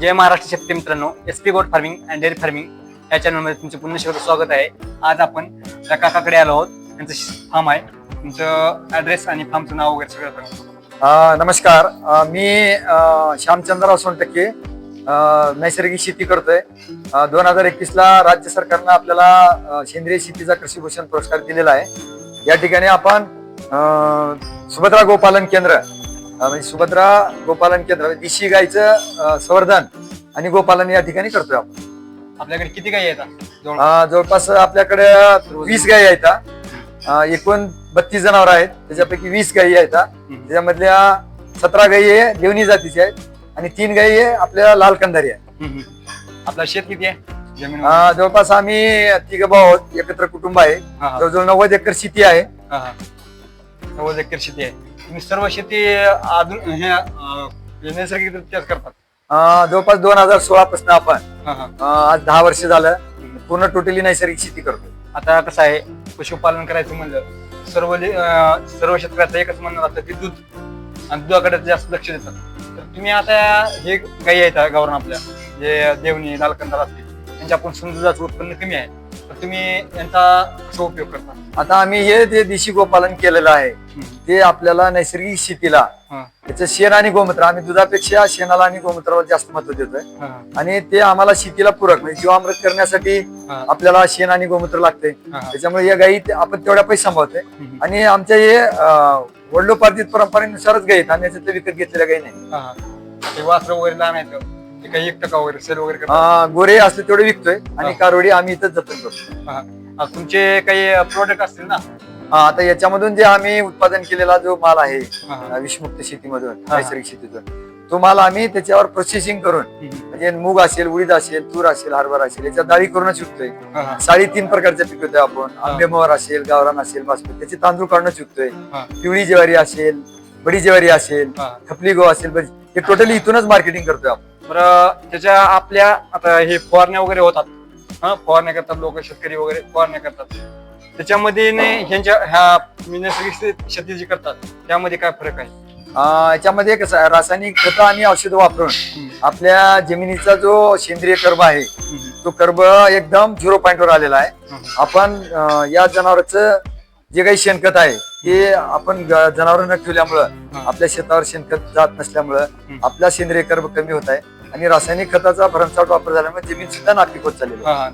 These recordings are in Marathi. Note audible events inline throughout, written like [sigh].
जय महाराष्ट्र शेतकरी मित्रांनो S P goat farming and dairy farming या चॅनलमध्ये तुमचं पुन्हा शेवट स्वागत आहे. आज आपण त्या काकाकडे आलो आहोत. त्यांचं फार्म आहे. तुमचं ऍड्रेस आणि फार्मचं नाव वगैरे सगळं सांगतो नमस्कार. मी श्यामचंद्रराव सोनटक्के. नैसर्गिक शेती करतोय. दोन हजार एकवीस ला राज्य सरकारनं आपल्याला सेंद्रिय शेतीचा कृषी भूषण पुरस्कार दिलेला आहे. या ठिकाणी आपण सुभद्रा गोपालन केंद्र म्हणजे सुभद्रा गोपालन केंद्र म्हणजे देशी गाईचं अ, संवर्धन आणि गोपालन या ठिकाणी करतोय आपण. आपल्याकडे किती गाई येतात जवळपास आपल्याकडे वीस गायी आहेत एकूण बत्तीस जनावर आहेत. त्याच्यापैकी वीस गायी आहेत त्याच्यामधल्या सतरा गायी हे देवणी जातीच्या आहेत आणि तीन गायी हे आपल्या लाल कंदारी आहे आपलं शेत किती आहे? जवळपास आम्ही तिघ भाऊ आहोत एकत्र कुटुंब आहे. जवळजवळ नव्वद एकर शेती आहे. नव्वद एकर शेती आहे. तुम्ही सर्व शेती अजून हे अं, करतात. अं, जवळपास दोन हजार सोळा पासून आपण हा, हा. अं, आज दहा वर्ष झालं पूर्ण टोटली नैसर्गिक शेती करतो आता कसं आहे पशुपालन करायचं म्हणलं सर्व अं, सर्व शेतकऱ्याचं एकच म्हणणं असतं की दूध आणि दुधाकडे जास्त लक्ष देतात. तर तुम्ही आता हे गाई आहेत गावरून आपल्या जे देवणी लालकंदार असते त्यांच्या आपण दुधाचं उत्पन्न कमी आहे. तुम्ही यांचा कसा उपयोग करता. आता आम्ही हे जे देशी गोपालन केलेलं आहे ते आपल्याला नैसर्गिक शेतीला हा, त्याचं शेण आणि गोमूत्र आम्ही दुधापेक्षा शेणाला आणि गोमूत्राला जास्त महत्त्व देतोय. हा, आणि ते आम्हाला शेतीला पूरक म्हणजे जीवामृत करण्यासाठी हा, आपल्याला शेण आणि गोमूत्र लागते हा. त्याच्यामुळे या गायी ते आपण तेवढ्या पैसे सांभाळतोय. हम्म. आणि आमच्या हे अं, वडिलोपार्जित परंपरेनुसारच गायी आहेत आम्ही विकत घेतलेल्या गायी नाही. हा. ते वासर वगैरे लहान आहेत. ते काही एक टक्का वगैरे सेल वगैरे अं, गोरे असले तेवढे विकतोय आणि हा. कारवडी आम्ही इथंच जतन करतो हा. तुमचे काही प्रोडक्ट असतील ना हा, आता याच्यामधून जे आम्ही उत्पादन केलेला जो माल आहे हा, हा. अं, विषमुक्त शेतीमधून हा. नैसर्गिक शेतीतून तो माल आम्ही त्याच्यावर प्रोसेसिंग करून हम्म. म्हणजे मूग असेल उडीद असेल तूर असेल हरभरा असेल याच्या डाळी करूनच विकतोय हा, हा. साडी तीन प्रकारच्या पिकवतोय आपण आंबेमोहर असेल गावरान असेल बासमती त्याचे तांदूळ काढूनच विकतोय हा. पिवळी ज्वारी असेल बडी ज्वारी असेल हा. खपली गो असेल हे टोटली इथूनच मार्केटिंग करतोय आपण बरं त्याच्या आपल्या आता हे फवारण्या वगैरे होतात. हा फवारण्या करतात लोक शेतकरी वगैरे फवारण्या करतात. त्याच्यामध्ये ने ह्यांच्या ह्या नैसर्गिक शेती- जी करतात त्यामध्ये काय फरक आहे? याच्यामध्ये कसं आहे रासायनिक खतं आणि औषधं वापरून आपल्या जमिनीचा जो सेंद्रिय कर्ब आहे तो कर्ब एकदम झिरो वर आलेला आहे. आपण या जनावरांचं जे काही शेणखत आहे ते आपण ग- जनावरांना ठेवल्यामुळं. आपल्या शेतावर शेणखत जात नसल्यामुळं. आपला सेंद्रिय कर्ब कमी होत आहे. आणि रासायनिक खताचा भरमसाठ वापर झाल्यामुळे जमीन सुद्धा नापीक होत. हा, हा.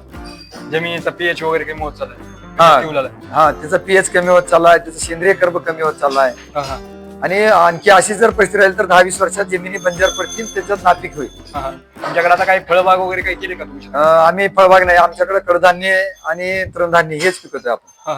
जमिनीचा पीएच वगैरे काही मोत चाललाय हा. हा त्याचा पीएच कमी होत चाललाय त्याचा सेंद्रिय कर्ब कमी होत चाललाय हा, हा, आणि आणखी अशी जर परिस्थिती राहील तर दहा वीस वर्षात जमिनी बंजर पडतील त्याच्यात नापीक होईल. तुमच्याकडे आता काही फळबाग वगैरे काही केले का तुम्ही आम्ही फळबाग नाही आमच्याकडे कडधान्य आणि तृणधान्य हेच पिकवतोय आपण.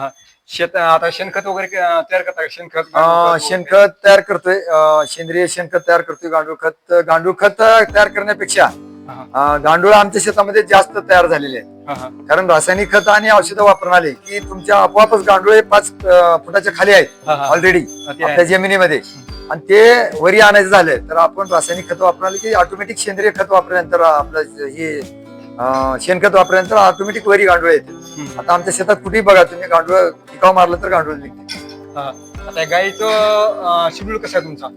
शेत आता शेणखत वगैरे क- तयार करता का? शेणखत अं, गांडूळ खत शेणखत तयार करतोय. अं, सेंद्रिय शेणखत तयार करतोय गांडूळ खत. गांडूळ खत तयार करण्यापेक्षा? हा, अं, गांडूळ आमच्या शेतामध्ये जास्त तयार झालेले आहेत. हा, हा, कारण रासायनिक खत आणि औषधं आले की तुमच्या आपोआपच गांडूळ हे पाच अं, फुटाच्या खाली आहेत हा, हा. ऑलरेडी ते आहे. आपल्या जमिनीमध्ये. आणि ते वरी आणायचं झालं तर आपण रासायनिक खत वापरून आले की ऑटोमॅटिक सेंद्रिय खत वापरल्यानंतर आपलं हे शेणखत वापरल्यानंतर ऑटोमॅटिक वरी गांडूळ येते. आता आमच्या शेतात कुठेही बघा तुम्ही गांडूळ टिकाव मारलं तर गांडूळ निघते. हा. आता गाईचं शेड्यूल कसं आहे तुमचा?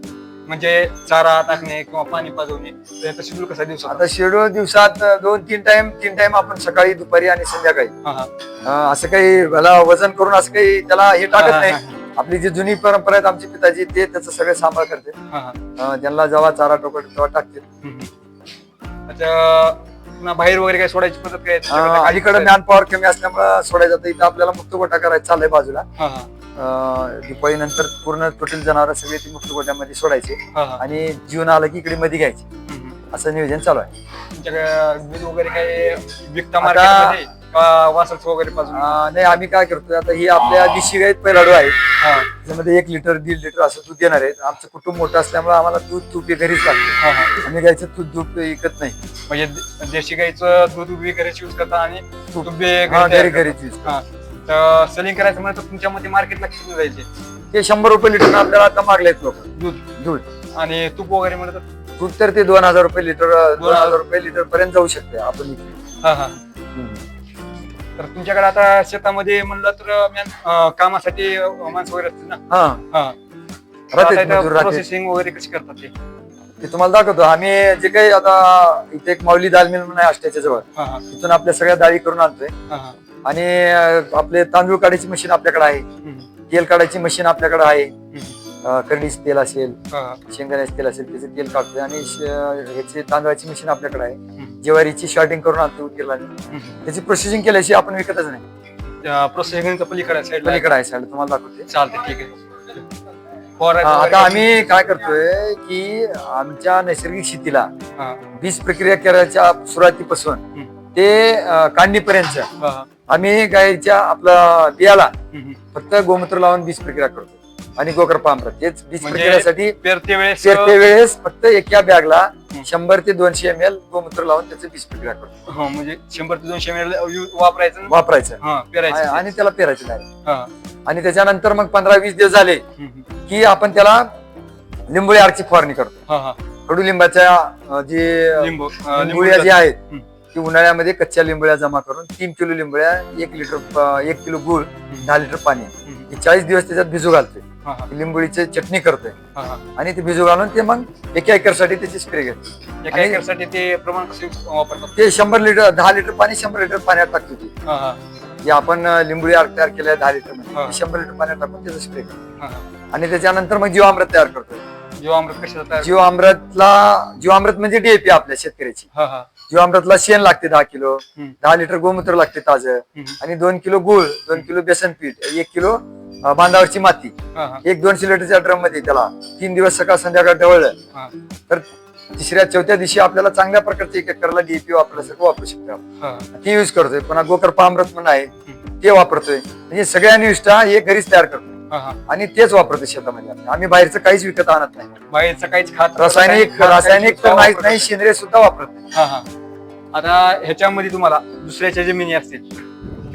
म्हणजे चारा टाकणे किंवा पाणी पाजवणे त्याचा शेड्यूल कसा दिवसात आता शेड्यूल दिवसात दोन तीन टाइम तीन टाइम आपण सकाळी दुपारी आणि संध्याकाळी. असं काही भला वजन करून असं काही त्याला हे टाकत नाही. आपली जी जुनी परंपरा आहेत आमचे पिताजी ते त्याचं सगळं सांभाळ करते. ज्यांना जेव्हा चारा टोकट तेव्हा टाकते. पुन्हा बाहेर वगैरे काय सोडायची पद्धत काय आहे? तुमच्याकडे अं, काय अलीकडे मॅन पॉवर कमी असल्यामुळे सोडायचं जातं इथं आपल्याला मुक्त गोटा करायचा चाललाय बाजूला हा, हा. अं, दिवाळी नंतर पूर्ण टोटल जनावर सगळे ती मुक्त गोट्यामध्ये सोडायचे हा, हा. आणि जीवन आलं की इकडे मध्ये घ्यायचे हम्म. असं नियोजन चालू आहे तुमच्याकडे दूध वगैरे काही विकता आता- मार्केटमध्ये वासरच वगैरे पाजून अं, नाही आम्ही काय करतोय आता ही आपल्या दिशी गाईत पहिलाडू आहे. हा, त्याच्यामध्ये एक लिटर दीड लिटर असं दूध देणार आहेत. आमचं कुटुंब मोठं असल्यामुळे आम्हाला दूध तूप हे घरीच लागतं. हा, हा. आम्ही गायचं दूध दूध विकत नाही. म्हणजे दे- देशी गाईचं दूध उभी घरीच यूज करता आणि तूप. बी हा, घरी घरी तयार घरीच करता. हा. तर सेलिंग करायचं म्हणलं तर तुमच्या मध्ये मार्केटला किती जायचे ते शंभर रुपये लिटर आपल्याला आता मागलेत लोक. दूध. दूध. आणि तूप वगैरे म्हणलं तर? दूध तर ते दोन हजार रुपये लिटर दोन हजार रुपये लिटर पर्यंत जाऊ शकते आपण इथे. हा हा. तर तुमच्याकडे आता शेतामध्ये म्हणलं तर मॅन कामासाठी माणसं वगैरे असतील ना? हा. हा. मजूर. प्रोसेसिंग वगैरे कशी करतात ते? ते तुम्हाला दाखवतो. आम्ही जे काही आता इथे एक माऊली दाल मिल म्हणून आहे आष्ट्याच्या जवळ. हा हा. तिथून आपल्या सगळ्या डाळी करून आणतोय. हा हा. आणि अं, आपले तांदूळ काढायची मशीन आपल्याकडे आहे. हम्म, तेल काढायची मशीन आपल्याकडे आहे. हम्म, करडीचं तेल असेल हा, हा, शेंगदाण्याचं तेल असेल त्याचे तेल काढतोय आणि श- ह्याची तांदळाची मशीन आपल्याकडे आहे. हम्म, ज्वारीची शॉर्टिंग करून आणतो हम्म. त्याची प्रोसेसिंग केल्याशिवाय आपण विकतच नाही. त्या पलीकडे साईडला पलीकडे आहे तुम्हाला दाखवते. चालते ठीक आहे. फवारायचं आता वगैरे- आम्ही काय करतोय की आमच्या नैसर्गिक शेतीला हा, बीज प्रक्रिया करायच्या सुरुवातीपासून हम्म, ते अं, काढणीपर्यंत हा, आम्ही गायच्या आपला बियाला हम्म. फक्त गोमूत्र लावून बीज प्रक्रिया करतो. आणि गोकर पामरत तेच बीज म्हणजे प्रक्रियासाठी पेरते वेळेस पेरते वेळेस फक्त एका बॅगला. शंभर ते दोनशे एम एल गोमूत्र लावून त्याचं बीज प्रक्रिया करतो. हा, म्हणजे शंभर ते दोनशे ml वापरायचं आणि- वापरायचं. हा पेरायचं. आणि त्याला पेरायचं नाही हा, आणि त्याच्यानंतर मग पंधरा वीस दिवस झाले. की आपण त्याला लिंबोळी आरची फवारणी करतो. हा, हा. कडुलिंबाच्या अं, जे लिंबू अं, लिंबोळ्या लिंबू आहेत. ती उन्हाळ्यामध्ये कच्च्या लिंबोळ्या जमा करून तीन किलो लिंबोळ्या एक लिटर प- एक किलो गुळ दहा लिटर पाणी हे चाळीस दिवस त्याच्यात भिजू घालतोय. हा, लिंबोळीची चटणी करतोय. आणि ते भिजू घालून ते मग एका एकरसाठी त्याची स्प्रे घेतो एका एकरसाठी ते प्रमाण कसे वापरतात? ते शंभर लिटर दहा लिटर पाणी शंभर लिटर पाण्यात टाकतो ते. हा, हा, जे आपण लिंबोळी आर्क तयार केल्या दहा लिटर शंभर लिटर पाण्यात टाकून त्याचा स्प्रे करतो. आणि त्याच्यानंतर मग जीवामृत तयार करतो. जीवामृत तयार जीवामृतला जीवामृत म्हणजे डीएपी आपल्या शेतकऱ्याची. जीवामृतला शेण लागते दहा किलो. दहा लिटर गोमूत्र लागते ताजं. आणि दोन किलो गुळ दोन किलो बेसन पीठ एक किलो बांधावरची माती. एक दोनशे लिटरच्या ड्रममध्ये त्याला तीन दिवस सकाळ संध्याकाळ ढवळलं. तर तिसऱ्या चौथ्या दिवशी आपल्याला चांगल्या प्रकारचे एक एकरला डीएपी वापरल्यासारखं वापरू शकतो. हा, ती युज करतोय. पुन्हा गोकर पामरत म्हणून आहे. ते वापरतोय. म्हणजे सगळ्या निविष्ठा हे घरीच तयार करतोय. आणि तेच वापरतोय शेतामध्ये आम्ही. बाहेरचं काहीच विकत आणत नाही. बाहेरचं काहीच खात रासायनिक रासायनिक तर माहीत नाही सेंद्रिय सुद्धा वापरत नाही. आता ह्याच्यामध्ये तुम्हाला दुसऱ्याच्या जमिनी असतील.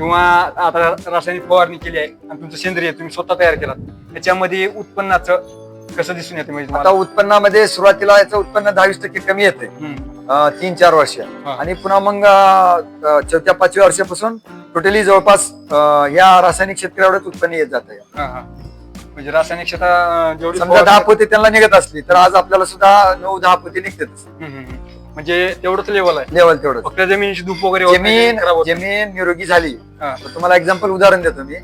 किंवा आता रासायनिक फवारणी केली आहे आणि तुमचं सेंद्रिय तुम्ही स्वतः तयार केलात त्याच्यामध्ये उत्पन्नाचं कसं दिसून येते म्हणजे आता तुम्हाला उत्पन्नामध्ये सुरुवातीला याचं उत्पन्न दहावीस टक्के कमी येते हम्म, तीन चार वर्ष. आणि पुन्हा मग अं, चौथ्या पाचव्या वर्षापासून टोटली जवळपास अं, या रासायनिक शेतकऱ्यावरच उत्पन्न येत जात हा, हा. म्हणजे रासायनिक शेता जेवढी समजा दहा पोते त्यांना निघत असली तर आज आपल्याला सुद्धा नऊ दहा पोते निघतात हम्म, हम्म, हम्म. म्हणजे तेवढंच लेवल आहे. लेवल तेवढं फक्त जमिनीची धूप वगैरे होत नाही, जमीन खराब होत नाही. जमीन निरोगी झाली. हा. तर तुम्हाला एक्झाम्पल उदाहरण देतो मी.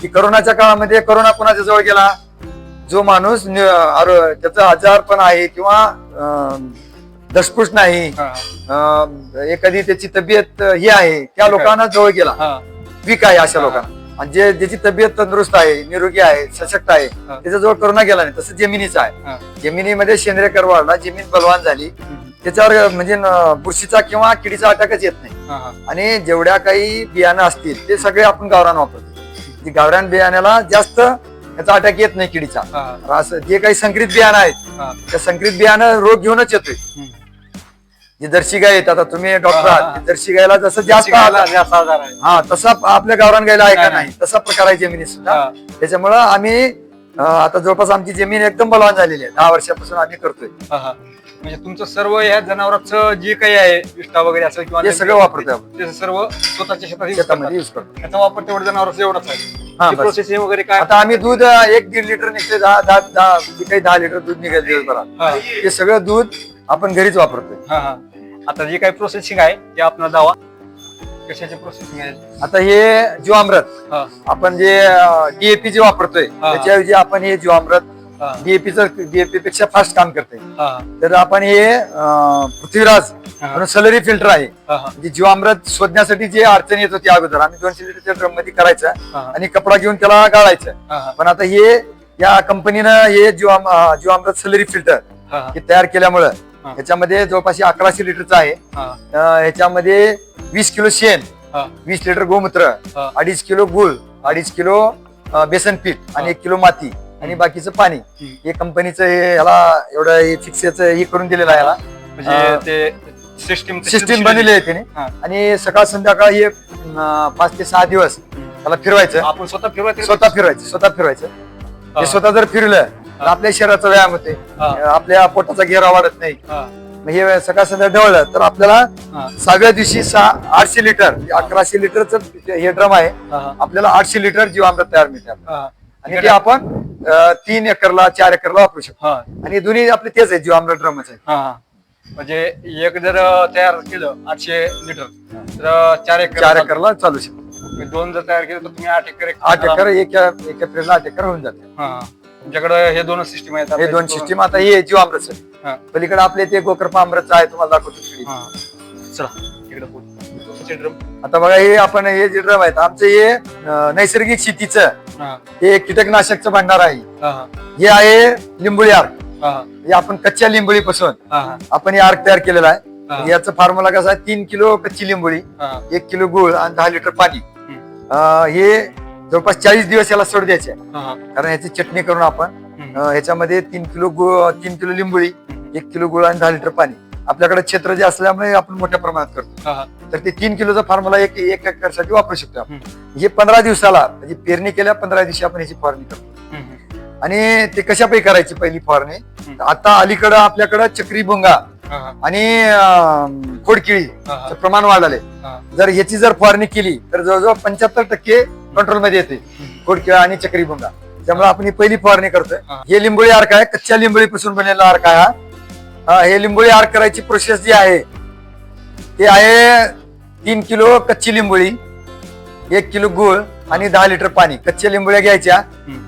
की करोनाच्या काळामध्ये करोना कोणाच्या जवळ गेला? जो माणूस नि- आरो- त्याचा आजार पण आहे किंवा अं, दशपुष नाही. हा, अं, एखादी त्याची तब्येत अं, ही आहे त्या लोकांना जवळ गेला. हा, वीक आहे अशा हा. लोकांना. आणि जे ज्याची तब्येत तंदुरुस्त आहे निरोगी आहे सशक्त आहे हा. त्याच्याजवळ करोना गेला नाही. तसं जमिनीचा आहे. हा. जमिनीमध्ये सेंद्रिय कर वाढला जमीन बलवान झाली. हम्म, त्याच्यावर म्हणजे न- बुरशीचा किंवा किडीचा अटॅकच येत नाही हा, हा. आणि जेवढ्या काही बियाणं असतील ते सगळे आपण गावरान वापरतो जे गावरान बियाण्याला जास्त याचा अटॅक येत नाही किडीचा हा, हा. रास जे काही संकरित बियाणं आहेत हा. त्या संकरित बियाणं रोग घेऊनच येतोय हम्म. जे जर्सी गाय आहेत आता तुम्ही डॉक्टर हा, हा, आहात ते जर्सी गायला जसं जास्त शिकायला जास्त आजार आहे हा तसा आपल्या गावरान गायला आहे का नाही, नाही तसा प्रकार आहे जमिनीत सुद्धा हा. त्याच्यामुळं आम्ही अं, आता जवळपास आमची जमीन एकदम बलवान झालेली आहे दहा वर्षापासून आम्ही करतोय हा, हा. म्हणजे तुमचं सर्व या जनावरांचं जे काही आहे विष्ठा वगैरे असं किंवा ते सगळं वापरतोय आपण. ते सर्व स्वतःच्या शेतात use शेतामध्ये करतात. युज करतो. त्याचा वापर तेवढं जनावरच एवढाच हा, आहे बस. प्रोसेसिंग वगैरे काय? आता आम्ही दूध अं, एक दीड लिटर निघते दहा दहा दहा जे काही दहा लिटर दूध निघेल दिवसभरात. हा, ते सगळं दूध आपण घरीच वापरतोय. हा, हा. आता जे काही प्रोसेसिंग आहे ते आपण दावा. कशाचे प्रोसेसिंग आहे? आता हे जीवामृत. हा, आपण जे डीएपी जे वापरतोय हा. त्याच्याऐवजी आपण हे जीवामृत डीएपीचं डीएपी पेक्षा फास्ट काम करते. हा, तर आपण हे पृथ्वीराज म्हणून सलरी फिल्टर आहे. म्हणजे जीवामृत शोधण्यासाठी जे अडचण येत होती अगोदर आम्ही दोनशे लिटरच्या ड्रममध्ये करायचं आणि कपडा घेऊन त्याला गाळायचं. पण आता हे या कंपनीनं हे जीवाम अं, जीवामृत सलरी फिल्टर हा, तयार केल्यामुळं. ह्याच्यामध्ये जवळपास अकराशे लिटरचं आहे. ह्याच्यामध्ये वीस किलो शेण वीस लिटर गोमूत्र. अडीच किलो गुळ अडीच किलो बेसन पीठ आणि. एक किलो माती. आणि बाकीचं पाणी. हे कंपनीचं ह्याला एवढं हे फिक्सेचं हे करून दिलेलं आहे ह्याला म्हणजे. ते सिस्टीम सिस्टीम बनलेली आहे त्याने हा. आणि सकाळ संध्याकाळ हे अं, पाच ते सहा दिवस त्याला फिरवायचं आपण स्वतः फिरवायचं स्वतः फिरवायचं स्वतः फिरवायचं हा. स्वतः जर फिरलं तर. आपल्या शरीराचा व्यायाम होते हा. आपल्या पोटाचा घेरा वाढत नाही हा, मग हे सकाळ संध्याकाळ ढवळलं तर आपल्याला सहाव्या दिवशी सहा आठशे लिटर अकराशे लिटरचं हे ड्रम आहे आपल्याला आठशे लिटर जीवामृत तयार मिळते हा. आणि ते आपण तीन एकरला चार एकरला वापरू शकतो हा आणि दोन्ही आपले तेच आहे जीवामृत ड्रमच आहे. म्हणजे एक जर तयार केलं आठशे लिटर तर चार एकर चार एकरला चालू शकतो. दोन जर तयार केलं तर तुम्ही आठ एकर आठ एकर एक एक एप्रिलला आठ एकर होऊन जाते हा. तुमच्याकडे हे दोनच सिस्टीम आहेत हे दोन सिस्टीम आता हे जीवामृत हा. पलीकडे आपले ते गोकरपा अमृतचं आहे तुम्हाला दाखवतो. चला इकडे बोल. आता बघा हे आपण हे जे ड्रम आहेत आमचं हे अं, नैसर्गिक शेतीचं हा. कीटकनाशकचं भांडार आहे. हा. आहे लिंबोळी आर्क. हा. आपण कच्च्या लिंबोळीपासून हा. हा. आपण हे आर्क तयार केलेला आहे. याचं फॉर्म्युला कसं आहे? तीन किलो कच्ची लिंबोळी. एक किलो गुळ आणि दहा लिटर पाणी. हे जवळपास चाळीस दिवस याला सोड द्यायचे. कारण ह्याची चटणी करून आपण ह्याच्यामध्ये तीन किलो गुळ तीन किलो लिंबोळी एक किलो गुळ आणि दहा लिटर पाणी. आपल्याकडे क्षेत्र जे असल्यामुळे आपण मोठ्या प्रमाणात करतो. तर ते तीन किलोचा फॉर्म्युला एक एक एकरसाठी वापरू शकतो आपण. हे पंधरा दिवसाला म्हणजे पेरणी केल्या पंधरा दिवशी आपण ह्याची फवारणी करतो. आणि ते कशापैकी करायची पहिली फवारणी. आता अलीकडं आपल्याकडं चक्री भुंगा. आणि खोडकिळी. प्रमाण वाढले. जर ह्याची जर फवारणी केली तर जवळजवळ पंच्याहत्तर टक्के कंट्रोलमध्ये येते खोडकिळा आणि चक्री भुंगा त्यामुळे आपण ही पहिली फवारणी करतोय हा. लिंबोळी आर्क आहे कच्च्या लिंबोळीपासून बनलेला आर्क आहे हा. हा हे लिंबोळी आर्क करायची प्रोसेस जी आहे ते आहे तीन किलो कच्ची लिंबोळी एक किलो गुळ आणि दहा लिटर पाणी कच्च्या लिंबोळ्या घ्यायच्या.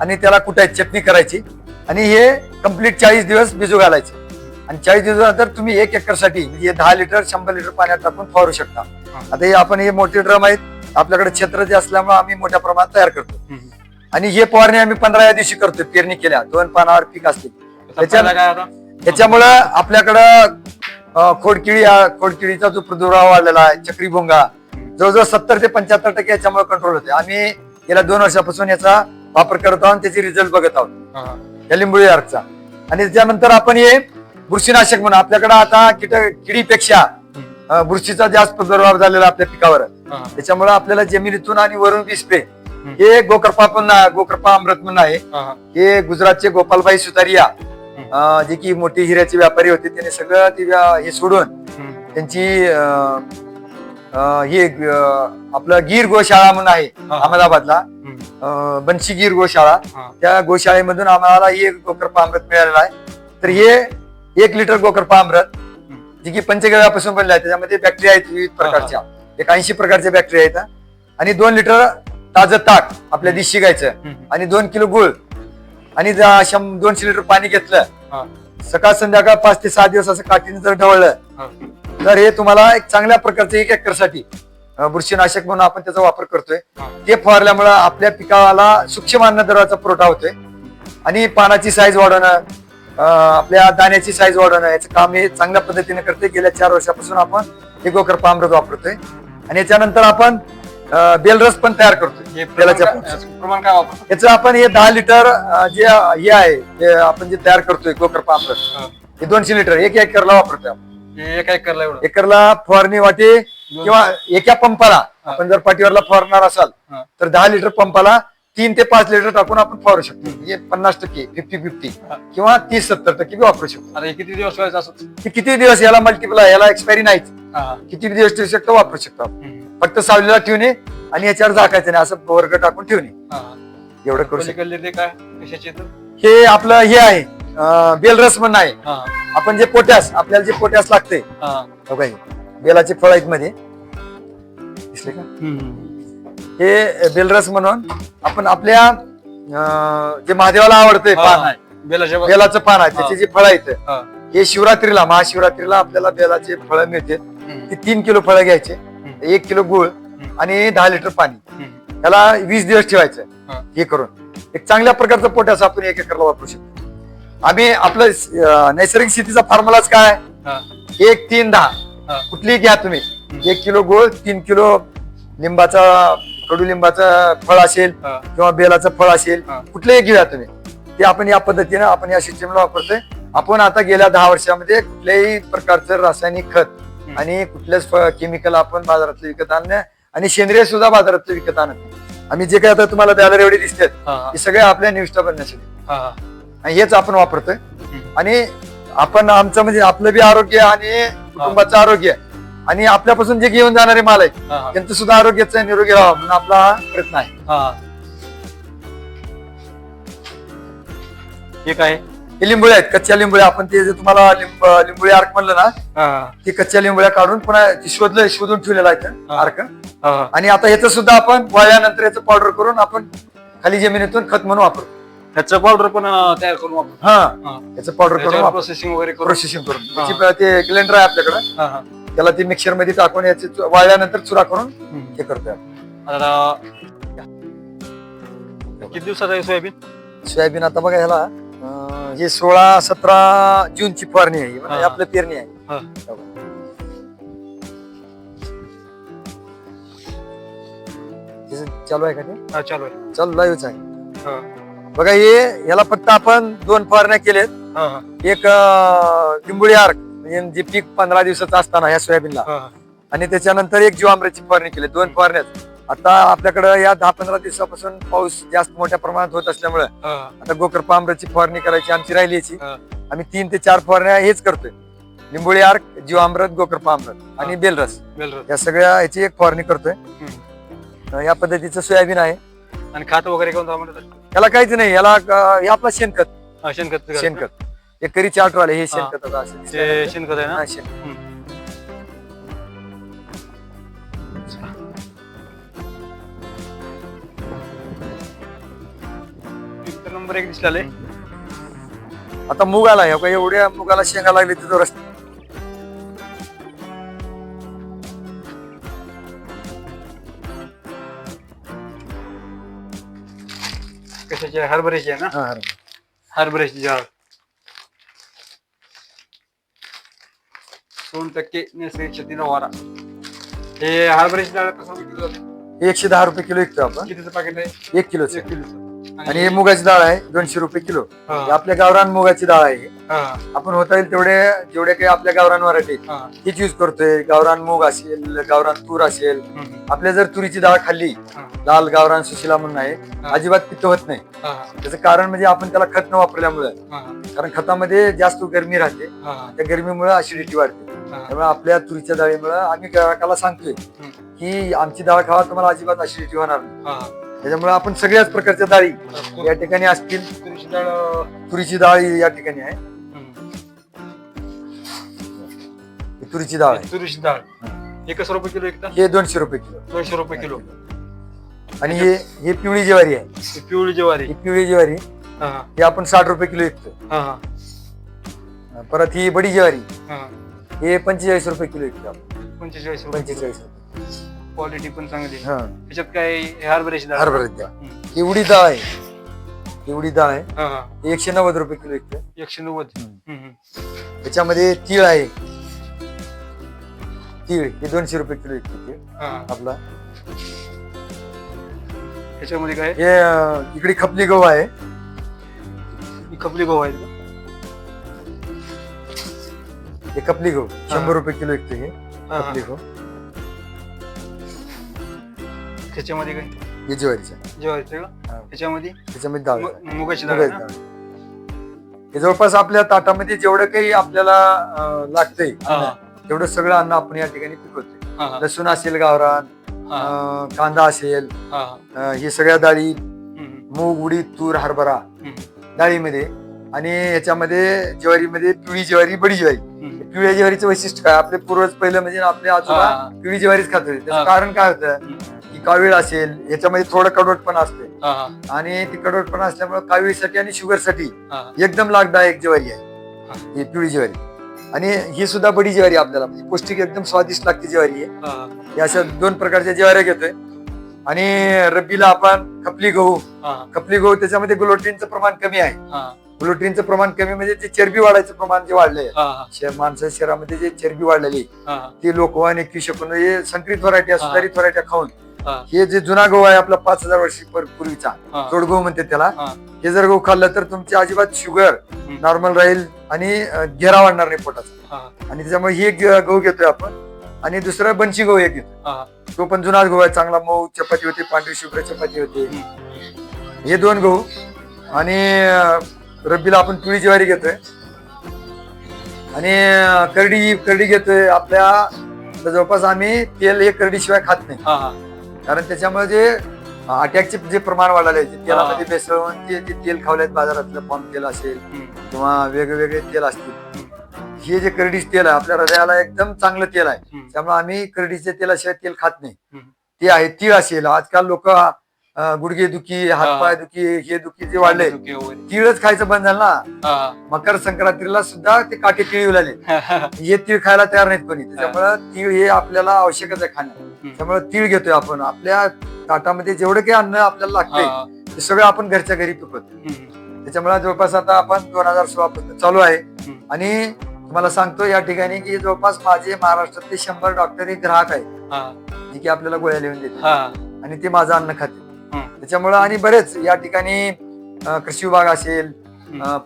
आणि त्याला कुटायची चटणी करायची आणि हे कंप्लीट चाळीस दिवस भिजू घालायचे आणि चाळीस दिवसानंतर तुम्ही एक एकरसाठी म्हणजे हे दहा लिटर शंभर लिटर पाण्यात टाकून फवारू शकता. आता हे आपण हे मोठे ड्रम आहेत आपल्याकडे क्षेत्र जे असल्यामुळे आम्ही मोठ्या प्रमाणात तयार करतो. आणि हे फवारणी आम्ही पंधरा या दिवशी करतो पेरणी केल्या दोन पानावर पीक असते त्याचा फायदा काय आता त्याच्यामुळं आपल्याकडं खोडकिळी हा- खोडकिळीचा जो प्रादुर्भाव वाढलेला आहे चक्री भोंगा जवळजवळ सत्तर ते पंच्याहत्तर टक्के याच्यामुळे कंट्रोल होते आम्ही गेल्या दोन वर्षापासून याचा वापर करत आहोत आणि त्याचे रिझल्ट बघत आहोत. या लिंबोळी अर्कचा आणि त्याच्यानंतर आपण हे बुरशीनाशक म्हणून आपल्याकडे आता कीट किडीपेक्षा बुरशीचा जास्त प्रादुर्भाव झालेला आपल्या पिकावर. त्याच्यामुळे आपल्याला जमिनीतून आणि वरून बी स्प्रे हे गोकरपा पण गोकरपा अमृत म्हणून आहे हा गुजरातचे गोपालबाई सुतारिया जे की मोठी हिऱ्याचे व्यापारी होते त्यांनी सगळं ते हे सोडून. त्यांची हे आपलं गीर गोशाळा म्हणून आहे. अहमदाबादला. बनशी गीर गोशाळा. त्या गोशाळेमधून आम्हाला हे गोकरपा अमृत मिळालेलं आहे. तर हे एक लिटर गोकरपा अमृत जे की पंचगव्यापासून बनले आहे त्याच्यामध्ये बॅक्टेरिया आहेत विविध प्रकारच्या. एक ऐंशी प्रकारचे बॅक्टेरिया आहेत आणि दोन लिटर ताजं ताक आपल्या दिशी गायचं. आणि दोन किलो गुळ. आणि दोनशे लिटर पाणी घेतलं. हा. सकाळ संध्याकाळ पाच ते सहा दिवस असं काठीने जर ढवळलं. तर हे तुम्हाला एक चांगल्या प्रकारचं एक एकरसाठी अं, बुरशीनाशक म्हणून आपण त्याचा वापर करतोय हा. ते फवारल्यामुळं आपल्या पिकाला सूक्ष्म अन्नद्रव्याचा पुरवठा होतोय आणि पानाची साईज वाढवणं अं, आपल्या दाण्याची साईज वाढवणं याचं काम हे चांगल्या पद्धतीने करते गेल्या चार वर्षापासून आपण हे गोकर पामृत वापरतोय आणि याच्यानंतर आपण बेलरस पण तयार प्रमाण तेलाच्या. प्रमाण काय वापरतो याचं आपण हे दहा लिटर जे हे आहे आपण जे तयार करतोय गोकर पामृत हा. दोनशे लिटर एक एकरला वापरतोय आपण. एका एकरला एवढं एकरला फवारणी वाटे किंवा एका पंपाला आपण जर पाठीवरला फवारणार असाल. तर दहा लिटर पंपाला तीन ते पाच लिटर टाकून आपण फवारू शकतो म्हणजे पन्नास टक्के फिफ्टी फिफ्टी. किंवा तीस सत्तर टक्के बी वापरू शकतो आता किती दिवस व्हायचं असं की किती दिवस याला मल्टिप्लाय याला एक्सपायरी नाहीच. किती दिवस ठेवू शकतो वापरू शकतो आपण. फक्त सावलीला ठेवणे आणि याच्यावर झाकायचं नाही असं वर्ग टाकून ठेवणे. एवढं करू शकतो पलीकडले ते काय कशाचे तर हे आपलं हे आहे अं, बेलरस म्हणून आहे हा. आपण जे पोटॅस आपल्याला जे पोटॅस लागते हा काही बेलाचे फळ आहेत मध्ये दिसले का हम्म. हे बेलरस म्हणून आपण आपल्या अं, जे महादेवाला आवडते हा, पान. आहे बेलाच्या बा- बेलाचं पान आहे त्याचे जे फळ आहेत हा. हे शिवरात्रीला महाशिवरात्रीला आपल्याला बेलाचे फळं मिळते हम्म. ते तीन किलो फळं घ्यायचे एक किलो गुळ आणि दहा लिटर पाणी. त्याला वीस दिवस ठेवायचं हा. करून एक चांगल्या प्रकारचं पोटॅस आपण एक एकरला वापरू शकतो आम्ही आपलं नैसर्गिक शेतीचा फॉर्म्युलाच काय. एक तीन दहा. कुठलीही घ्या तुम्ही एक किलो गुळ तीन किलो लिंबाचा कडुलिंबाचं फळ असेल. किंवा बेलाचं फळ असेल. कुठलेही घेऊया तुम्ही ते आपण या पद्धतीनं आपण या सिस्टीमला वापरतोय आपण आता गेल्या दहा वर्षामध्ये कुठल्याही प्रकारचं रासायनिक खत आणि कुठल्याच केमिकल आपण बाजारातलं विकत आणणं आणि सेंद्रिय सुद्धा बाजारातलं विकत आणत. आम्ही जे काय आता तुम्हाला बॅलर एवढे दिसतात. हे सगळे आपल्या निविष्ठा बनण्यासाठी. आणि हेच आपण वापरतोय. आणि आपण आमचं म्हणजे आपलं बी आरोग्य आणि कुटुंबाचं आरोग्य आणि आपल्यापासून जे घेऊन जाणारे माल आहेत. त्यांचं सुद्धा आरोग्याचं निरोगी राहावं म्हणून आपला प्रयत्न आहे हा हा. हे लिंबोळ्या आहेत कच्च्या लिंबोळ्या आपण ते जे तुम्हाला लिंब लिंबोळी अर्क म्हणलं ना हा ते कच्च्या लिंबोळ्या काढून पुन्हा शोधलं शोधून ठेवलेलं आहे हा. हा हा. आणि आता याचं सुद्धा आपण वाळल्यानंतर याचं पावडर करून आपण खाली जमिनीतून खत म्हणून वापरतो ह्याचं पावडर पण अं, तयार करून वापरू हा हा. याचं पावडर करून त्याच्यावर प्रोसेसिंग वगैरे प्रोसेसिंग करून हा. त्याची ते ग्लेंडर आहे आपल्याकडे हा हा त्याला ते मिक्सरमध्ये टाकून याचे चु- वाळल्यानंतर चुरा करून हम्म. हे करतोय आपण. आता किती दिवसाचा आहे सोयाबीन सोयाबीन आता बघा ह्याला अं, हे सोळा सतरा जूनची फवारणी आहे. म्हणजे हा. आपलं पेरणी आहे. हा. हे चालू आहे का ते? हा चालू आहे. चालू लाईव्हच आहे. हा. बघा हे याला फक्त आपण दोन फवारण्या केलेत. हा हा. एक अं, लिंबोळी आर्क म्हणजे जे पीक पंधरा दिवसाचं असताना ह्या सोयाबीनला. हा आणि त्याच्यानंतर एक जीवामृतची फवारणी केली. दोन फवारण्यात आता आपल्याकडं या दहा पंधरा दिवसापासून पाऊस जास्त मोठ्या प्रमाणात होत असल्यामुळे आता गोकरपा अमृतची फवारणी करायची आमची राहिली याची. आम्ही तीन ते चार फवारण्या हेच करतोय. लिंबोळी आर्क जीवामृत गोकरपा अमृत आणि बेलरस. बेलर या सगळ्या ह्याची एक फवारणी करतोय. या पद्धतीचं सोयाबीन आहे. आणि खात वगैरे याला काहीच नाही याला आपलं शेणखत. शेणखत. शेणखत. एक करी चार्ट वाले हे. शेणखत. शेणखत आहे ना? हा, एक दिसलेले आता मूग आला हे बघा, एवढ्या मुगाला शेंगा लागली तिथं रस्ते. कशाची आहे? हरभऱ्याची आहे ना? हा, हा. हरभऱ्याची झाड. दोन टक्के नैसर्गिक शेतीला वारा. हे हरभऱ्याची डाळ कसं विकलं जातं एकशे दहा रुपये किलो विकतो आपण. कितीचं पाकिट आहे? एक किलोच. एक किलोचं. आणि हे मुगाची डाळ आहे दोनशे रुपये किलो. हा, हे आपल्या गावरान मुगाची डाळ आहे. हा, आपण होता येईल तेवढे जेवढे काही आपल्या गावरान व्हरायटी हा, तीच यूज करतोय. गावरान मूग असेल गावरान तूर असेल. हम्म, आपल्या जर तुरीची डाळ खाल्ली हा, लाल गावरान सुशिला म्हणून आहे हा. अजिबात पित्त होत नाही. हा, त्याचं कारण म्हणजे आपण त्याला खत न वापरल्यामुळे. हा, कारण खतामध्ये जास्त गरमी राहते. हा, त्या गरमीमुळे असिडिटी वाढते. हा, त्यामुळे आपल्या तुरीच्या डाळीमुळे आम्ही ग्राहकाला सांगतोय हम्म, की आमची डाळ खावा तुम्हाला अजिबात असिडिटी होणार नाही. हा. त्याच्यामुळे आपण सगळ्याच प्रकारच्या डाळी या ठिकाणी असतील. तुरीची डाळ तुरीची डाळ या ठिकाणी आहे. ही तुरीची डाळ आहे. तुरीची डाळ. हे कसं रुपये किलो एकदा? हे दोनशे रुपये किलो. दोनशे रुपये किलो. आणि हे हे पिवळी ज्वारी आहे. ही पिवळी ज्वारी. ही पिवळी ज्वारी हा, हा, ही आपण साठ रुपये किलो विकतो. हा, हा, परत ही बडी ज्वारी हा. हे पंचेचाळीस रुपये किलो विकतो आपण. पंचेचाळीस रुपये पंचेचाळीस रुपये. क्वालिटी पण चांगली आहे. हा. त्याच्यात काय हरभऱ्याची डाळ हरभऱ्याची डाळ. एवढी डाळ आहे. एवढी डाळ आहे. हा, हा. हे एकशे नव्वद रुपये किलो विकतो. एकशे नव्वद. हम्म. हम्म, हम्म. त्याच्यामध्ये तीळ आहे. तीळ हे दोनशे रुपये किलो विकतो तीळ. हा, आपला. त्याच्यामध्ये काय? हे अं, इकडे खपली गहू आहे. ही खपली गहू आहे. का? हे खपली गहू. शंभर रुपये किलो विकतो हे. हा, हा. खपली गहू. त्याच्यामध्ये काय हे ज्वारीचं का हा. त्याच्यामध्ये त्याच्यामध्ये डाळ आहे. मु- मुगाची डाळ आहे मुगाची ना? डाळ. हे जवळपास आपल्या ताटामध्ये जेवढं काही आपल्याला अं, लागतंय हा, तेवढं सगळं अन्न आपण या ठिकाणी पिकवतोय हा, हा, लसूण असेल गावरान हा, अं, कांदा असेल हा, अं, हे सगळ्या डाळी हम्म, मूग उडीद तूर हरभरा हम्म, डाळीमध्ये आणि याच्यामध्ये ज्वारीमध्ये पिवळी ज्वारी बडी ज्वारी हम्म. पिवळ्या ज्वारीचं वैशिष्ट्य काय आपले पूर्वज पहिलं म्हणजे आपले आजोबा हा. पिवळी ज्वारीच खात होते त्याचं हा. कारण काय होतं हम्म. कावीळ असेल याच्यामध्ये थोडं कडवटपण असते हा, हा, आणि ती कडवटपणा असल्यामुळे कावीळसाठी आणि शुगरसाठी हा, एकदम लाभदायक ज्वारी आहे. हा. पिवळी ज्वारी. आणि ही सुद्धा बडी ज्वारी आपल्याला म्हणजे पौष्टिक एकदम स्वादिष्ट लागते ज्वारी आहे. हा, या अशा दोन प्रकारच्या ज्वाऱ्या घेतोय. आणि रब्बीला आपण खपली गहू. हा, खपली गहू त्याच्यामध्ये ग्लुटेनचं प्रमाण कमी आहे. हा, ग्लुटेनचं प्रमाण कमी म्हणजे जे चरबी वाढायचं प्रमाण जे वाढलंय. हा, हा, शे- माणसाच्या शरीरामध्ये जे चरबी वाढलेली हा, ती लोकवान एकवीस एकोण हे संकरित व्हरायटी सुधारित व्हरायटी खाऊन हा, जे जुना गहू आहे आपला पाच हजार वर्षी पर- पूर्वीचा जोड गहू म्हणते त्याला हा. जर गहू खाल्लं तर तुमची अजिबात शुगर. नॉर्मल राहील आणि घेरा वाढणार नाही पोटाचा. आणि त्याच्यामुळे हे ग- गहू घेतोय आपण. आणि दुसरा बनशी गहू एक घेतो तो पण जुनाच गहू आहे चांगला मऊ चपाती होती पांढरी शुभ्र चपाती होती. हे दोन गहू आणि रब्बीला आपण पिवळी ज्वारी घेतोय. आणि करडी करडी घेतोय. आपल्या जवळपास आम्ही तेल हे करडी शिवाय खात नाही. कारण त्याच्यामध्ये जे अटॅकचे जे प्रमाण वाढले तेलामध्ये भेसळ होऊन ते जे तेल खावलेत बाजारातलं पाम तेल असेल. किंवा वेगवेगळे तेल असतील हे जे करडीच तेल आहे आपल्या हृदयाला एकदम चांगलं तेल आहे. त्यामुळे आम्ही करडीचे तेलाशिवाय तेल खात नाही. ते आहे तीळ असेल आजकाल लोक गुडघे दुखी हातपाय दुखी हे दुखी जे वाढले. तीळच खायचं बंद झालं ना. मकर संक्रांतीला सुद्धा ते काटे तीळ येऊ लागले [laughs] हा. तीळ खायला तयार नाहीत कोणी त्याच्यामुळं तीळ हे आपल्याला आवश्यकच आहे खाणं त्यामुळे तीळ घेतोय आपण आपल्या ताटामध्ये जेवढं काही अन्न आपल्याला लागतंय हा. ते सगळं आपण घरच्या घरी पिकवतो. त्याच्यामुळे जवळपास आता आपण दोन हजार सोळा पासून चालू आहे. आणि तुम्हाला सांगतो या ठिकाणी की जवळपास माझे महाराष्ट्रातले शंभर डॉक्टर हे ग्राहक आहेत. जे की आपल्याला गोळ्या लिहून देतात. आणि ते माझं अन्न खाते. त्याच्यामुळं आणि बरेच या ठिकाणी कृषी विभाग असेल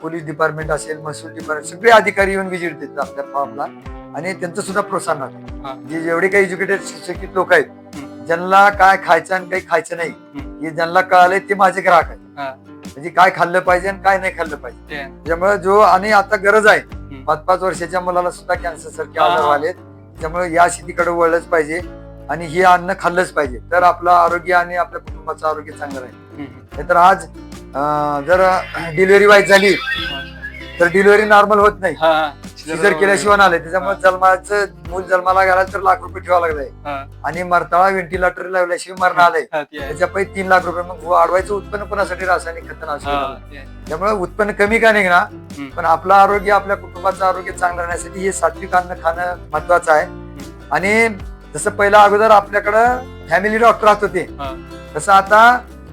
पोलीस डिपार्टमेंट असेल महसूल डिपार्टमेंट सगळे अधिकारी येऊन व्हिजिट देतात आपल्या फॉर्मला आणि त्यांचं सुद्धा प्रोत्साहन राहतं. जे जेवढे काही एज्युकेटेड शिक्षित लोक आहेत. ज्यांना काय खायचं आणि काही खायचं नाही. हे ज्यांना कळालंय ते माझे ग्राहक आहेत. म्हणजे काय खाल्लं पाहिजे आणि काय नाही खाल्लं पाहिजे ते. त्याच्यामुळे जो आणि आता गरज आहे पाच पाच वर्षाच्या मुलाला सुद्धा कॅन्सर सारखे. आजार आलेत त्यामुळे या शेतीकडे वळलंच पाहिजे आणि हे अन्न खाल्लंच पाहिजे तर आपलं आरोग्य आणि आपल्या कुटुंबाचं आरोग्य चांगलं राहील. नाहीतर आज जर डिलिव्हरी वाईट झाली तर डिलिव्हरी नॉर्मल होत नाही हा. सिजर केल्याशिवाय आले त्याच्यामुळे जन्माचं मूल जन्माला घालायला तर लाख रुपये ठेवावं लागलाय. आणि मरताळा व्हेंटिलेटर लावल्याशिवाय मरण आलंय. त्याच्या पैकी तीन लाख रुपये मग वाढवायचं उत्पन्न कोणासाठी रासायनिक आहे. त्यामुळे उत्पन्न कमी का निघणार. पण आपलं आरोग्य आपल्या कुटुंबाचं आरोग्य चांगलं राहण्यासाठी हे सात्विक अन्न खाणं महत्वाचं आहे आणि जसं पहिला अगोदर आपल्याकडं फॅमिली डॉक्टर राहत होते. तसं आता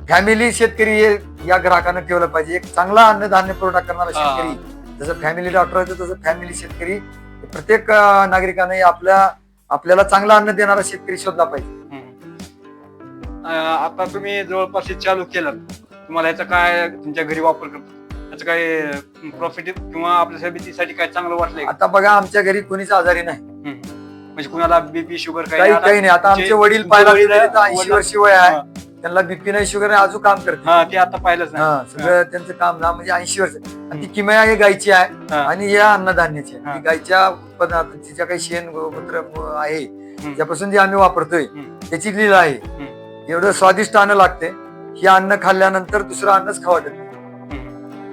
फॅमिली शेतकरी या ग्राहकांना ठेवलं पाहिजे. एक चांगला अन्नधान्य पुरवठा करणारा. शेतकरी. जसं फॅमिली डॉक्टर होते तसं फॅमिली शेतकरी. प्रत्येक नागरिकाने आपल्या आपल्याला चांगलं अन्न देणारा शेतकरी शोधला पाहिजे. आता तुम्ही जवळपास हे चालू केलं. तुम्हाला याचा काय तुमच्या घरी वापर करतो याचं काय प्रॉफिट किंवा आपल्या तब्येतीसाठी काय चांगलं वाटलंय? का? आता बघा आमच्या घरी कोणीच आजारी नाही. म्हणजे कुणाला बीपी शुगर काही काही नाही आता आमचे वडील पाहिला ऐंशी वर्षी वय आहे. त्यांना बीपी नाही शुगर नाही अजून काम करते हा ते आता पाहिलंच हा सगळं त्यांचं काम ना म्हणजे ऐंशी वर्ष आणि ती किमया हे गायची आहे. आणि या अन्नधान्याची आहे. गायच्या उत्पन्नात तिच्या काही शेण गोमूत्र आहे. त्यापासून जे आम्ही वापरतोय. त्याची लीला आहे एवढं स्वादिष्ट अन्न लागते हे अन्न खाल्ल्यानंतर दुसरं अन्नच खावं.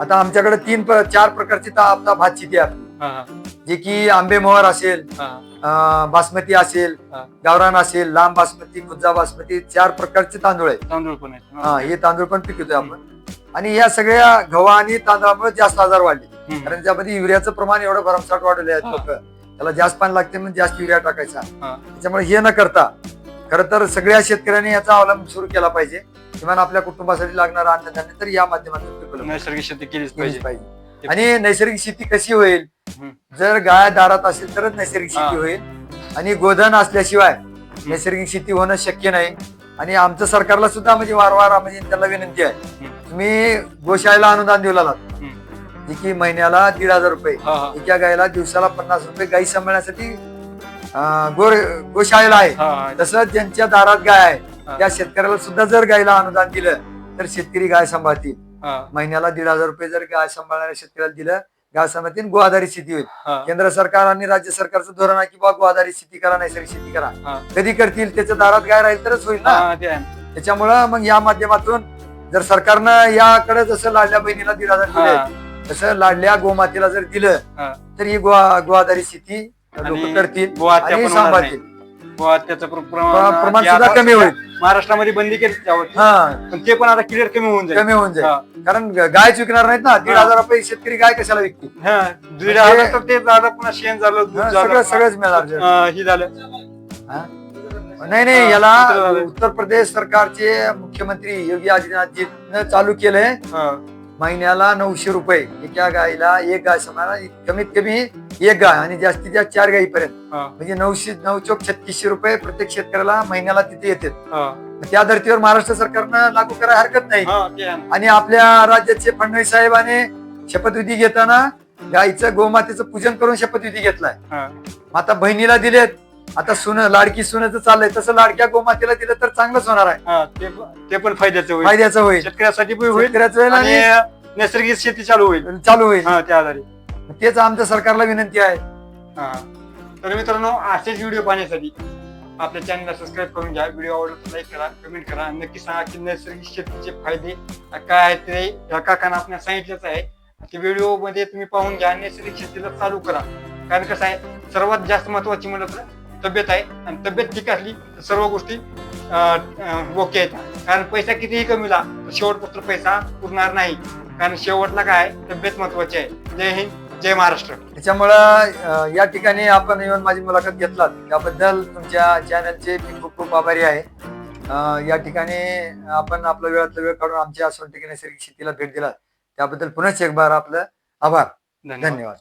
आता आमच्याकडे तीन चार प्रकारची भात शेती आहे आपली. जे की आंबे मोहर असेल. अं, बासमती असेल हा. गावरान असेल लांब बासमती गुज्जा बासमती चार प्रकारचे तांदूळ आहेत. तांदूळ पण आहेत. हा हे तांदूळ पण पिकवतोय आपण. आणि या सगळ्या गव्हा आणि तांदळामुळे जास्त आजार वाढले. हम्म. कारण त्यामध्ये युरियाचं प्रमाण एवढं भरमसाठ वाढवले आहेत हा. लोक. त्याला जास्त पाणी लागते म्हणून जास्त युरिया टाकायचा. हा. त्याच्यामुळे हे न करता खर तर सगळ्या शेतकऱ्यांनी याचा अवलंब सुरू केला पाहिजे. किमान आपल्या कुटुंबासाठी लागणारं अन्नधान्य तर या माध्यमातून पिकवलं नैसर्गिक शेती केलीच पाहिजे. पाहिजे. आणि नैसर्गिक शेती कशी होईल. जर गाय दारात असेल तरच नैसर्गिक शेती. होईल आणि गोधन असल्याशिवाय नैसर्गिक शेती होणं शक्य नाही आणि आमचं सरकारला सुद्धा म्हणजे वारंवार म्हणजे त्याला विनंती आहे. तुम्ही गोशाळेला अनुदान देऊ लागलात. जे की महिन्याला दीड हजार रुपये. एका गायला दिवसाला पन्नास रुपये गाई सांभाळण्यासाठी गोर गोशाळेला आहे. तसंच ज्यांच्या दारात गाय आहे. त्या शेतकऱ्याला सुद्धा जर गायला अनुदान दिलं तर शेतकरी गाय सांभाळतील महिन्याला दीड हजार रुपये जर गाय सांभाळणाऱ्या शेतकऱ्याला दिलं गाय सांभाळतील गो आधारित शेती होईल. केंद्र सरकार आणि राज्य सरकारचं धोरण आहे की बा गो आधारित शेती करा नैसर्गिक शेती करा. कधी करतील त्याच्या दारात गाय राहील तरच होईल ना. त्याच्यामुळं मग या माध्यमातून जर सरकारनं याकडे जसं लाडल्या बहिणीला दीड हजार दिले. तसं लाडल्या गोमातेला जर दिलं. तर ही गो गो आधारित शेती करतील आणि सांभाळतील व त्याचं प्र- प्र- प्रमाण सुद्धा आता कमी होईल. महाराष्ट्रामध्ये बंदी केली त्यावर. हा. पण ते पण आता क्लिअर कमी होऊन जाईल. कमी होऊन जाईल. कारण गाय विकणार नाहीत ना. दीड. हजार रुपये शेतकरी गाय कशाला विकतील? हा, दीड म्हणजे- हजार तर ते झालं पुन्हा शेण झालं दूध हा, झालं सगळं सगळंच मिळणार हा, हे झालं. हा? नाही नाही हा, याला उत्तर प्रदेश सरकारचे मुख्यमंत्री योगी आदित्यनाथजीनं चालू केलंय. हा, महिन्याला नऊशे रुपये. एका गायला एक गाय समाना कमीत कमी एक गाय आणि जास्तीत जास्त चार गायीपर्यंत म्हणजे नऊशे नऊ चौक छत्तीसशे रुपये प्रत्येक शेतकऱ्याला महिन्याला तिथे येतात हा, त्या धर्तीवर महाराष्ट्र सरकारनं लागू करायला हरकत नाही. हा. आणि आपल्या राज्याचे फडणवीस साहेबांनी शपथविधी घेताना गायीचं गोमातेचं पूजन करून शपथविधी घेतलाय. आता बहिणीला दिलेत. आता सुन लाडकी सुनेचं चाललंय. तसं लाडक्या गोमातेला दिलं तर चांगलंच होणार आहे. हा, ते पण- ते पण फायद्याचं होईल. फायद्याचं होईल. शेतकऱ्यासाठी पण होईल शेतकऱ्याचं होईल आणि आणि नैसर्गिक शेती चालू होईल. चालू होईल. हा त्या आधारे. तेच आमच्या सरकारला विनंती आहे. हा. तर मित्रांनो असेच व्हिडिओ पाहण्यासाठी आपल्या चॅनलला सबस्क्राईब करून घ्या. व्हिडिओ आवडला तर लाईक करा कमेंट करा. आणि नक्की सांगा की नैसर्गिक शेतीचे फायदे काय आहेत ते. ह्या काकांना आपल्याला सांगितलंच आहे. ते व्हिडिओमध्ये तुम्ही पाहून घ्या. नैसर्गिक शेतीला चालू करा. कारण कसं आहे सर्वात जास्त महत्वाची म्हणलं तर तब्येत आहे आणि तब्येत ठीक असली तर सर्व गोष्टी ओके आहेत. कारण पैसा कितीही कमीला तर शेवटपासून पैसा पुरणार नाही. कारण शेवटला काय? तब्येत महत्वाची आहे. जय हिंद जय महाराष्ट्र. त्याच्यामुळं या ठिकाणी आपण येऊन माझी मुलाखत घेतलात. त्याबद्दल तुमच्या चॅनलचे मी खूप खूप आभारी आहे. या ठिकाणी आपण आपला वेळातला वेळ काढून आमच्या सोनटेकी नैसर्गिक शेतीला भेट दिला त्याबद्दल पुन्हा एक बार आपलं आभार. धन्यवाद.